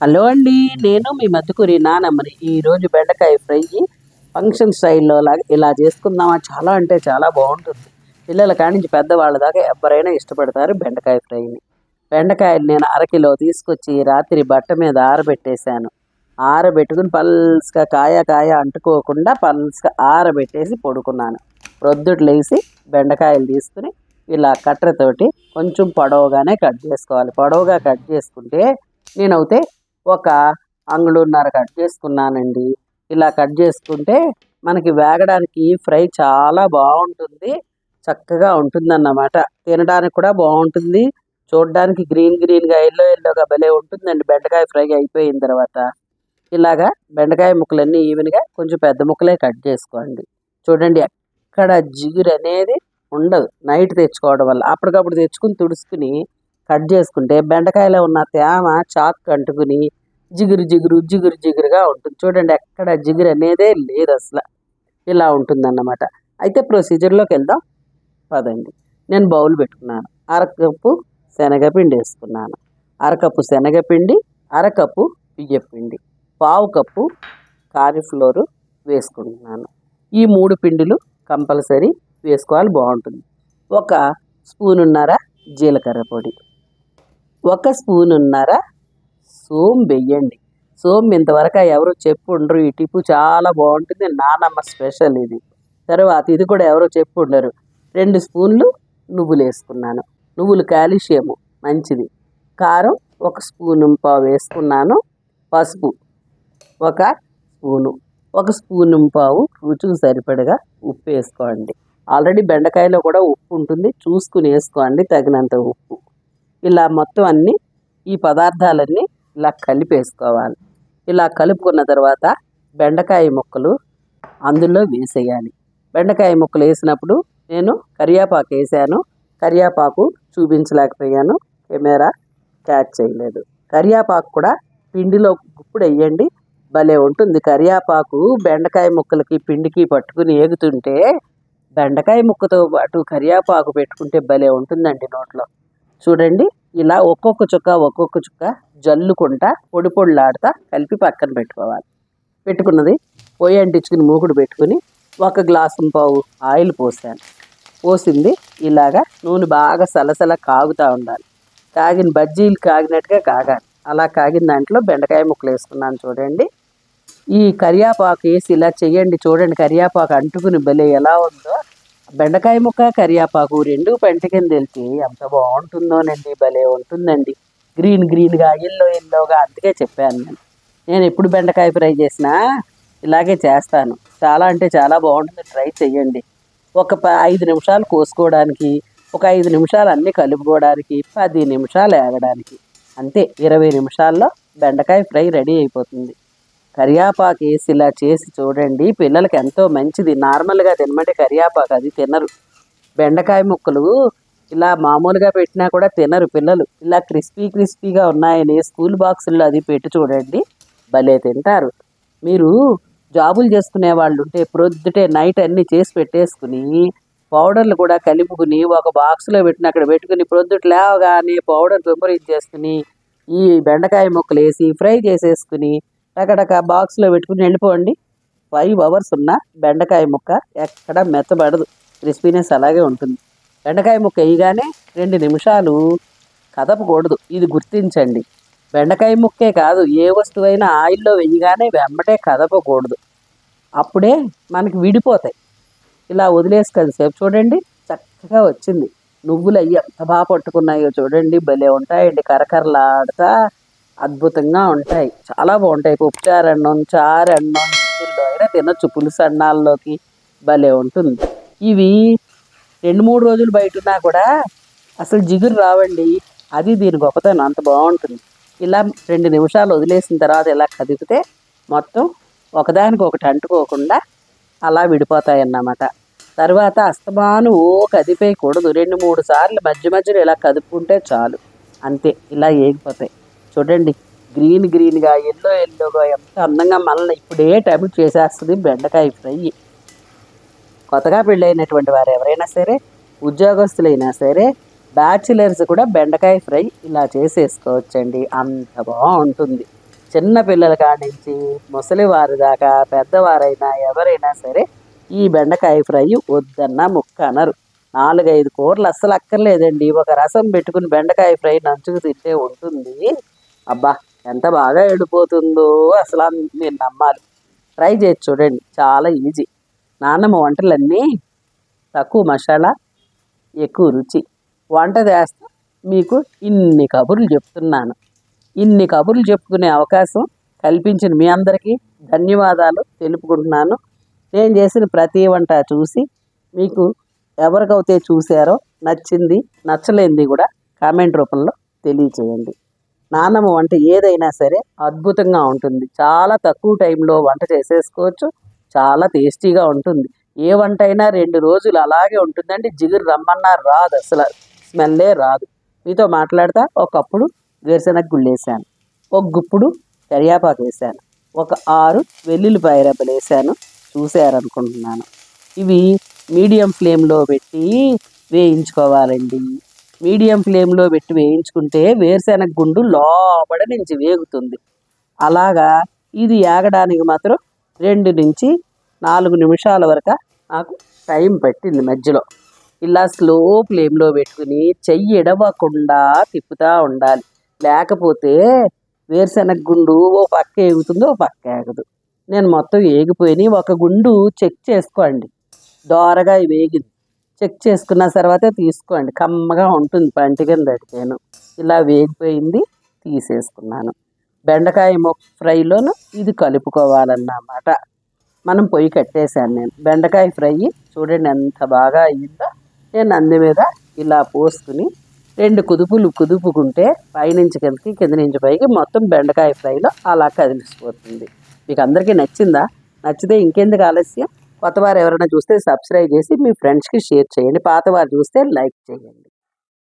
Hello అండి నేను మీ మధుకురి నానమ్మని ఈరోజు బెండకాయ ఫ్రై ఫంక్షన్ స్టైల్లో లాగా ఇలా చేసుకుందామా? చాలా అంటే చాలా బాగుంటుంది. పిల్లల కానించి పెద్దవాళ్ళ దాకా ఎవరైనా ఇష్టపడతారు బెండకాయ ఫ్రైని. బెండకాయలు నేను అరకిలో తీసుకొచ్చి రాత్రి బట్ట మీద ఆరబెట్టేశాను. ఆరబెట్టుకుని పల్స్గా కాయ కాయ అంటుకోకుండా పల్స్గా ఆరబెట్టేసి పొడుకున్నాను. ప్రొద్దుట్లేసి బెండకాయలు తీసుకుని ఇలా కట్టెతోటి కొంచెం పొడవుగానే కట్ చేసుకోవాలి. పొడవుగా కట్ చేసుకుంటే నేనైతే ఒక అంగుళన్నర కట్ చేసుకున్నానండి. ఇలా కట్ చేసుకుంటే మనకి వేగడానికి ఫ్రై చాలా బాగుంటుంది. చక్కగా ఉంటుందన్నమాట. తినడానికి కూడా బాగుంటుంది. చూడడానికి గ్రీన్ గ్రీన్గా ఎల్లో ఎల్లోగా భలే ఉంటుందండి. బెండకాయ ఫ్రై అయిపోయిన తర్వాత. ఇలాగా బెండకాయ ముక్కలన్నీ ఈవెన్గా కొంచెం పెద్ద ముక్కలే కట్ చేసుకోండి. చూడండి ఎక్కడ జిగురు అనేది ఉండదు. నైట్ తెచ్చుకోవడం వల్ల. అప్పటికప్పుడు తెచ్చుకుని తుడుచుకుని కట్ చేసుకుంటే బెండకాయలో ఉన్న తేమ చాక్ అంటుకుని జిగురు జిగురు జిగురు జిగురుగా ఉంటుంది. చూడండి ఎక్కడ జిగురు అనేదే లేదు అసలు. ఇలా ఉంటుందన్నమాట. అయితే ప్రొసీజర్లోకి వెళ్దాం. పదండి. నేను బౌల్ పెట్టుకున్నాను. అరకప్పు శనగపిండి వేసుకున్నాను. అరకప్పు శనగపిండి అరకప్పు బియ్యపిండి పావు కప్పు కాలిఫ్లోరు వేసుకుంటున్నాను. ఈ మూడు పిండిలు కంపల్సరీ వేసుకోవాలి బాగుంటుంది. ఒక స్పూనున్నర జీలకర్ర పొడి. ఒక స్పూనున్నర సోమ్ వెయ్యండి సోమ్ ఇంతవరకు ఎవరు చెప్పుండరు. ఈ టిప్పు చాలా బాగుంటుంది. నానమ్మ స్పెషల్ ఇది. తర్వాత ఇది కూడా ఎవరో చెప్పుండరు. రెండు స్పూన్లు నువ్వులు వేసుకున్నాను నువ్వులు కాల్షియము మంచిది. కారం ఒక స్పూన్ పావు వేసుకున్నాను. పసుపు ఒక స్పూను. ఒక స్పూన్ పావు రుచికి సరిపడగా ఉప్పు వేసుకోండి. ఆల్రెడీ బెండకాయలో కూడా ఉప్పు ఉంటుంది. చూసుకుని వేసుకోండి తగినంత ఉప్పు. ఇలా మొత్తం అన్నీ ఈ పదార్థాలన్నీ ఇలా కలిపేసుకోవాలి. ఇలా కలుపుకున్న తర్వాత బెండకాయ ముక్కలు అందులో వేసేయాలి. బెండకాయ ముక్కలు వేసినప్పుడు నేను కరియాపాకు వేసాను. కరియాపాకు చూపించలేకపోయాను. కెమెరా క్యాచ్ చేయలేదు. కరియాపాకు కూడా పిండిలో గుప్పుడు వేయండి. భలే ఉంటుంది. కరియాపాకు బెండకాయ ముక్కలకి పిండికి పట్టుకుని ఏగుతుంటే బెండకాయ ముక్కతో పాటు కరియాపాకు పెట్టుకుంటే భలే ఉంటుందండి నోట్లో. చూడండి ఇలా ఒక్కొక్క చుక్క ఒక్కొక్క చుక్క జల్లుకుంటా పొడి పొడిలాడుతా కలిపి పక్కన పెట్టుకోవాలి. పెట్టుకున్నది పొయ్యి అంటించుకుని మూకుడు పెట్టుకుని ఒక గ్లాసు పావు ఆయిల్ పోసాను. పోసింది ఇలాగా నూనె బాగా సలసల కాగుతూ ఉండాలి. కాగిన బజ్జీలు కాగినట్టుగా కాగాలి. అలా కాగిన దాంట్లో బెండకాయ ముక్కలు వేసుకున్నాను చూడండి. ఈ కరియాపాకు వేసి ఇలా చేయండి చూడండి కరియాపాకు అంటుకుని భలే ఎలా ఉందో. బెండకాయ ముక్క కరియాపాకు రెండు పెంట కింద వెళ్తే ఎంత బాగుంటుందోనండి భలే ఉంటుందండి. గ్రీన్ గ్రీన్గా ఎల్లో ఎల్లోగా అందుకే చెప్పాను నేను. నేను ఎప్పుడు బెండకాయ ఫ్రై చేసినా ఇలాగే చేస్తాను. చాలా అంటే చాలా బాగుంటుంది ట్రై చేయండి ఒక ప ఐదు నిమిషాలు కోసుకోవడానికి ఒక ఐదు నిమిషాలు అన్నీ కలుపుకోవడానికి పది నిమిషాలు ఏగడానికి అంతే. ఇరవై నిమిషాల్లో బెండకాయ ఫ్రై రెడీ అయిపోతుంది. కరియాపాకు వేసి ఇలా చేసి చూడండి. పిల్లలకి ఎంతో మంచిది. నార్మల్గా తినమంటే కరియాపాకు అది తినరు. బెండకాయ ముక్కలు ఇలా మామూలుగా పెట్టినా కూడా తినరు పిల్లలు. ఇలా క్రిస్పీ క్రిస్పీగా ఉన్నాయని స్కూల్ బాక్సుల్లో అది పెట్టి చూడండి. భలే తింటారు. మీరు జాబులు చేసుకునే వాళ్ళు ఉంటే ప్రొద్దుటే నైట్ అన్నీ చేసి పెట్టేసుకుని పౌడర్లు కూడా కలుపుకుని ఒక బాక్స్లో పెట్టిన అక్కడ పెట్టుకుని ప్రొద్దుట లేవగానే పౌడర్ దుంపరించేసుకుని ఈ బెండకాయ ముక్కలు వేసి ఫ్రై చేసేసుకుని టకటక బాక్స్లో పెట్టుకుని వెళ్ళిపోండి. ఫైవ్ అవర్స్ ఉన్న బెండకాయ ముక్క ఎక్కడ మెత్తబడదు. క్రిస్పీనెస్ అలాగే ఉంటుంది. బెండకాయ ముక్క వేయగానే రెండు నిమిషాలు కదపకూడదు. ఇది గుర్తించండి. బెండకాయ ముక్కే కాదు ఏ వస్తువైనా ఆయిల్లో వేయగానే వెంబటే కదపకూడదు. అప్పుడే మనకి విడిపోతాయి. ఇలా వదిలేసుకొని సేపు చూడండి చక్కగా వచ్చింది. నువ్వులు అయ్యి ఎంత బాగా పట్టుకున్నాయో చూడండి భలే ఉంటాయండి. కరకరలాడుతా అద్భుతంగా ఉంటాయి. చాలా బాగుంటాయి. పప్పుచారు అన్నం చారు అన్నం అయినా తినొచ్చు. పులుసు అన్నాల్లోకి భలే ఉంటుంది. ఇవి రెండు మూడు రోజులు బయట ఉన్నా కూడా అసలు జిగురు రావండి. అది దీని గొప్పతనం. అంత బాగుంటుంది. ఇలా రెండు నిమిషాలు వదిలేసిన తర్వాత ఇలా కదిపితే మొత్తం ఒకదానికి ఒకటి అంటుకోకుండా అలా విడిపోతాయి అన్నమాట తర్వాత అస్తమాను ఓ కదిపేయకూడదు. రెండు మూడు సార్లు మధ్య మధ్యలో ఇలా కదుపుకుంటే చాలు. అంతే. ఇలా ఏగిపోతాయి. చూడండి గ్రీన్ గ్రీన్గా ఎల్లో ఎల్లోగా ఎంత అందంగా మనల్ని ఇప్పుడే టైం చేసేస్తుంది? బెండకాయ ఫ్రై. కొత్తగా పెళ్ళైనటువంటి వారు ఎవరైనా సరే ఉద్యోగస్తులైనా సరే బ్యాచిలర్స్ కూడా బెండకాయ ఫ్రై ఇలా చేసేసుకోవచ్చండి. అంత బాగుంటుంది. చిన్న పిల్లల నుంచి ముసలి వారి దాకా పెద్దవారైనా ఎవరైనా సరే ఈ బెండకాయ ఫ్రై వద్దన్న ముక్క అనరు. నాలుగైదు కూరలు అస్సలు అక్కర్లేదండి. ఒక రసం పెట్టుకుని బెండకాయ ఫ్రై నంచుకు తింటే ఉంటుంది. అబ్బా ఎంత బాగా ఏడిపోతుందో అసలు మీరు నమ్మాలి. ట్రై చేసి చూడండి చాలా ఈజీ నాన్నమ్మ వంటలన్నీ తక్కువ మసాలా ఎక్కువ రుచి. వంట చేస్తే మీకు ఇన్ని కబుర్లు చెప్తున్నాను. ఇన్ని కబుర్లు చెప్పుకునే అవకాశం కల్పించిన మీ అందరికీ ధన్యవాదాలు తెలుపుకుంటున్నాను. నేను చేసిన ప్రతి వంట చూసి మీకు ఎవరికైతే చూసారో నచ్చింది నచ్చలేంది కూడా కామెంట్ రూపంలో తెలియచేయండి. నాన్నమ్మ వంట ఏదైనా సరే అద్భుతంగా ఉంటుంది. చాలా తక్కువ టైంలో వంట చేసేసుకోవచ్చు. చాలా టేస్టీగా ఉంటుంది. ఏ వంట అయినా రెండు రోజులు అలాగే ఉంటుందండి. జిగురు రమ్మన్నా రాదు అసలు. స్మెల్లే రాదు. మీతో మాట్లాడతా ఒకప్పుడు వేరుశనగ గుళ్ళేసాను ఒక గుప్పుడు కరియాపాకు వేసాను ఒక ఆరు వెల్లుల్లిపాయ రెబ్బలు వేసాను చూసారనుకుంటున్నాను ఇవి మీడియం ఫ్లేమ్లో పెట్టి వేయించుకోవాలండి. మీడియం ఫ్లేమ్లో పెట్టి వేయించుకుంటే వేరుశెనగ గుండు లోపల నుంచి వేగుతుంది. అలాగా ఇది ఏగడానికి మాత్రం రెండు నుంచి నాలుగు నిమిషాల వరకు నాకు టైం పట్టింది మధ్యలో. ఇలా స్లో ఫ్లేమ్లో పెట్టుకుని చెయ్యి ఎడవకుండా తిప్పుతూ ఉండాలి. లేకపోతే వేరుశెనగ గుండు ఓ పక్క ఏగుతుంది ఓ పక్క ఏగదు. నేను మొత్తం ఏగిపోయినాయి. ఒక గుండు చెక్ చేసుకోండి. దోరగా వేగింది. చెక్ చేసుకున్న తర్వాత తీసుకోండి. కమ్మగా ఉంటుంది పంటి కింద అడిగాను ఇలా వేగిపోయింది తీసేసుకున్నాను. బెండకాయ మొక్క ఫ్రైలోను ఇది కలుపుకోవాలన్నమాట. మనం పొయ్యి కట్టేశాను నేను. బెండకాయ ఫ్రై చూడండి ఎంత బాగా అయ్యిందో. నేను అంది మీద ఇలా పోసుకుని రెండు కుదుపులు కుదుపుకుంటే పైనుంచి కిందకి కింద నుంచి పైకి మొత్తం బెండకాయ ఫ్రైలో అలా కదిలిసిపోతుంది. మీకు అందరికీ నచ్చిందా? నచ్చితే ఇంకెందుకు ఆలస్యం? కొత్తవారు ఎవరైనా చూస్తే సబ్స్క్రైబ్ చేసి మీ ఫ్రెండ్స్కి షేర్ చేయండి. పాతవారు చూస్తే లైక్ చేయండి.